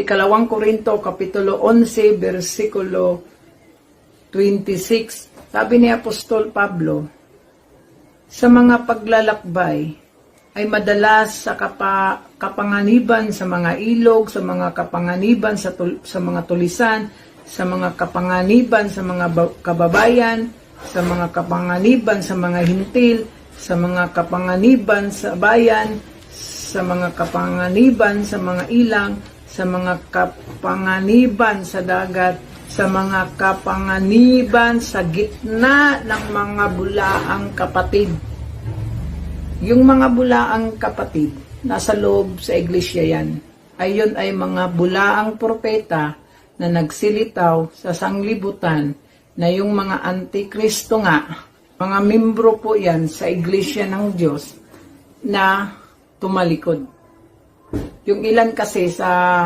ikalawang Korinto, Kapitulo 11, versikulo 26. Sabi ni Apostol Pablo, sa mga paglalakbay ay madalas sa kapa, kapanganiban sa mga ilog, sa mga kapanganiban sa, tul- sa mga tulisan, sa mga kapanganiban sa mga ba- kababayan, sa mga kapanganiban sa mga hintil, sa mga kapanganiban sa bayan, sa mga kapanganiban sa mga ilang, sa mga kapanganiban sa dagat, sa mga kapanganiban sa gitna ng mga bulaang kapatid. Yung mga bulaang kapatid, nasa loob sa iglesia yan. Ayon ay mga bulaang propeta na nagsilitaw sa sanglibutan na yung mga antikristo nga, mga membro po yan sa iglesia ng Diyos na tumalikod. Yung ilan kasi sa